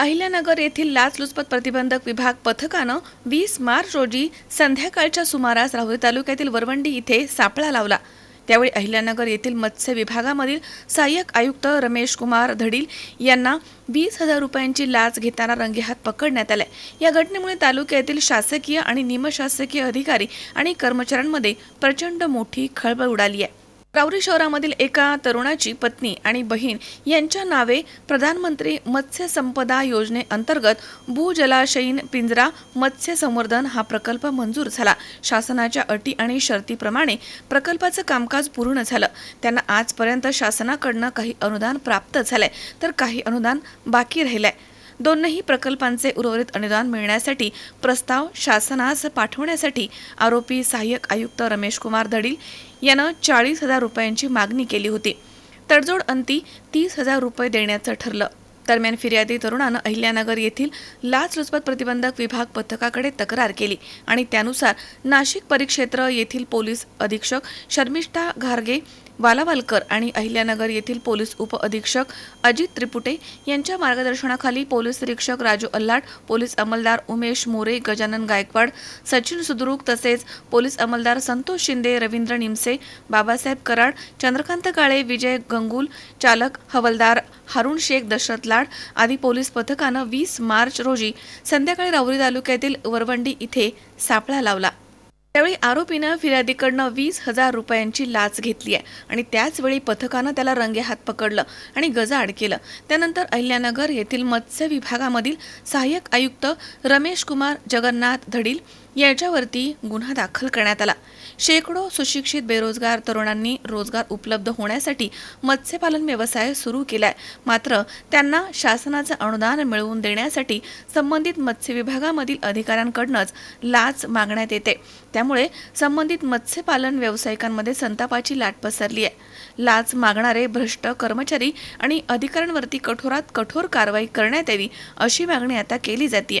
अहिल्यानगर येथील लाचलुचपत प्रतिबंधक विभाग पथकानं वीस मार्च रोजी संध्याकाळच्या सुमारास राहुरी तालुक्यातील वरवंडी इथे सापळा लावला. त्यावेळी अहिल्यानगर येथील मत्स्य विभागामधील सहाय्यक आयुक्त रमेश कुमार धडील यांना वीस हजार रुपयांची लाच घेताना रंगेहात पकडण्यात आले. या घटनेमुळे तालुक्यातील शासकीय आणि निमशासकीय अधिकारी आणि कर्मचाऱ्यांमध्ये प्रचंड मोठी खळबळ उडाली आहे. राऊरी शहरामधील एका तरुणाची पत्नी आणि बहीण यांच्या नावे प्रधानमंत्री मत्स्य संपदा योजनेअंतर्गत भूजलाशयीन पिंजरा मत्स्य संवर्धन हा प्रकल्प मंजूर झाला. शासनाच्या अटी आणि शर्तीप्रमाणे प्रकल्पाचं कामकाज पूर्ण झालं. त्यांना आजपर्यंत शासनाकडनं काही अनुदान प्राप्त झालंय. तर काही अनुदान बाकी राहिलंय. दोनही प्रकल्पांचे उर्वरित अनुदान मिळण्यासाठी प्रस्ताव शासनास पाठवण्यासाठी आरोपी सहाय्यक आयुक्त रमेश कुमार धडील यानं चाळीस हजार रुपयांची मागणी केली होती. तडजोड अंती तीस हजार रुपये देण्याचं ठरलं. दरम्यान फिर्यादी तरुणानं अहिल्यानगर येथील लाचलुचपत प्रतिबंधक विभाग पथकाकडे तक्रार केली आणि त्यानुसार नाशिक परिक्षेत्र येथील पोलीस अधीक्षक शर्मिष्ठा घारगे वालावालकर आणि अहिल्यानगर येथील पोलीस उप अधीक्षक अजित त्रिपुटे यांच्या मार्गदर्शनाखाली पोलीस निरीक्षक राजू अल्लाट पोलीस अंमलदार उमेश मोरे गजानन गायकवाड सचिन सुद्रुक तसेच पोलीस अंमलदार संतोष शिंदे रवींद्र निमसे बाबासाहेब कराड चंद्रकांत काळे विजय गंगुल चालक हवलदार हारुण शेख दशरथ लाड आदी पोलीस पथकानं वीस मार्च रोजी संध्याकाळी राऊरी तालुक्यातील वरवंडी इथे सापळा लावला. त्यावेळी आरोपीनं फिर्यादीकडनं वीस हजार रुपयांची लाच घेतली आहे आणि त्याचवेळी पथकानं त्याला रंगेहात पकडलं आणि गजाआड केलं. त्यानंतर अहिल्यानगर येथील मत्स्य विभागामधील सहाय्यक आयुक्त रमेश कुमार जगन्नाथ धडील याच्यावरती गुन्हा दाखल करण्यात आला. शेकडो सुशिक्षित बेरोजगार तरुणांनी रोजगार उपलब्ध होण्यासाठी मत्स्यपालन व्यवसाय सुरू केलाय. मात्र त्यांना शासनाचं अनुदान मिळवून देण्यासाठी संबंधित मत्स्य विभागामधील अधिकाऱ्यांकडूनच लाच मागण्यात येते. त्यामुळे संबंधित मत्स्यपालन व्यावसायिकांमध्ये संतापाची लाट पसरली आहे. लाच मागणारे भ्रष्ट कर्मचारी आणि अधिकाऱ्यांवरती कठोरात कठोर कारवाई करण्यात यावी अशी मागणी आता केली जाते